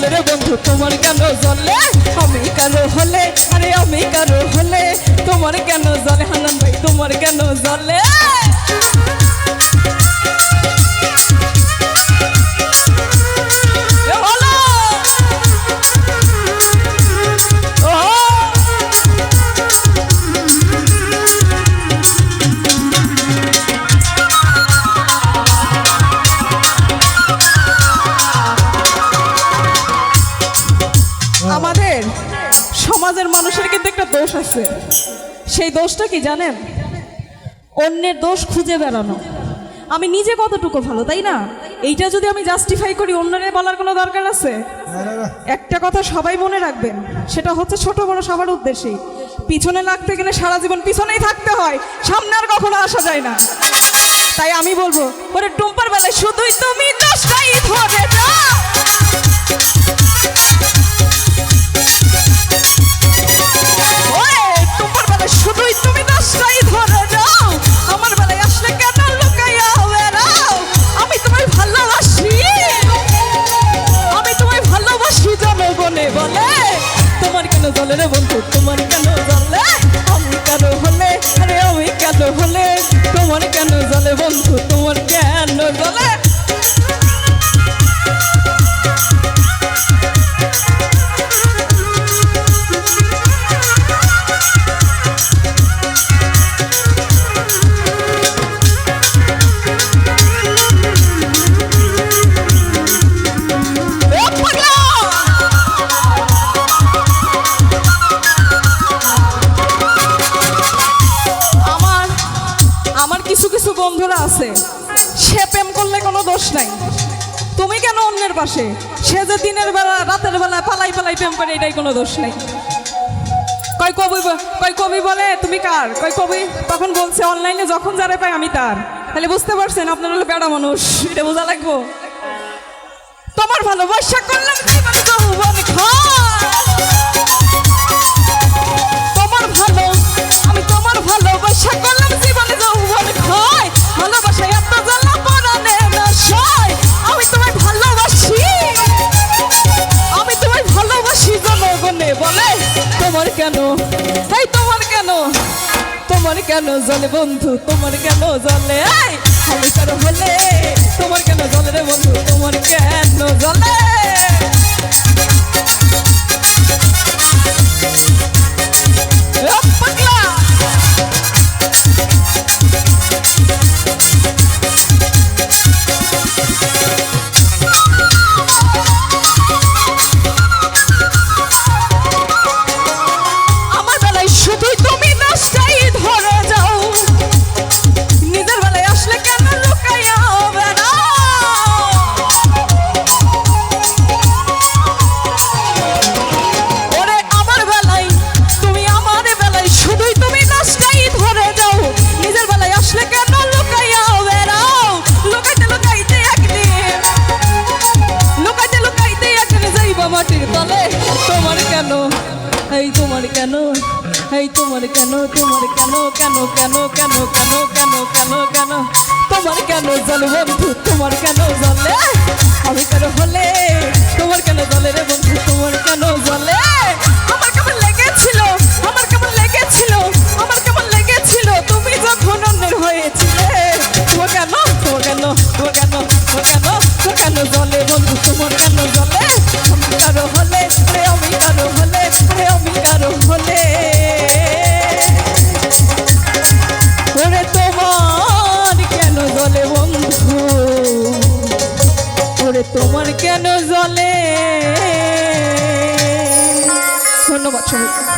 জলে রে বন্ধু, তোমার কেন জলে? আমি কেন হলে? আরে আমি কেন হলে? তোমার কেন জলে? হানান ভাই, তোমার কেন জলে? দোষ আছে। সেই দোষটা কি জানেন? অন্যের দোষ খুঁজে বেড়ানো। আমি নিজে কতটুকু ভালো, তাই না? এইটা যদি আমি জাস্টিফাই করি অন্যরে বলার কোনো দরকার আছে? একটা কথা সবাই মনে রাখবেন, সেটা হচ্ছে ছোট বড় সবার উদ্দেশ্যেই। পিছনে লাগতে গেলে সারা জীবন পিছনেই থাকতে হয়, সামনে আর কখনো আসা যায় না। তাই আমি বলব, ওরে টুম্পার বেলায় শুধুই তুমি দোষটাই ধরে যাও আছে সে প্রেম করলে কোনো দোষ নাই। তুমি কেন অন্যের পাশে? সে যে দিনের বেলা, রাতের বেলা পালাই পালাই প্রেম করে, এটাই কোনো দোষ নাই। কয় কবি কয় কবি বলে, তুমি কার? কয় কবি তখন বলছে, অনলাইনে যখন যারা পাই আমি তার। তাহলে বুঝতে পারছেন, আপনার হলো বেড়া মানুষ, এটা বোঝা লাগবো? তোমার ভালোবাসা করলাম ক্ষয়। তোমার ভালো আমি তোমার ভালোবাসা করলাম জনগণে বলে তোমার কেন? এই তোমার কেন? তোমার কেন জলে বন্ধু? তোমার কেন জলে এই, আমি কারও হলে তোমার কেন? এই তোমার কেন? তোমার কেন? কেন? কেন? কেন? কেন? কেন? কেন? কেন? তোমার কেন জল বন্ধু? তোমার কেন জলে? আমি কেন হলে তোমার কেন জলে রে বন্ধু? তোমার কেন জলে? কেন জলে ধন্যবাদ সবাই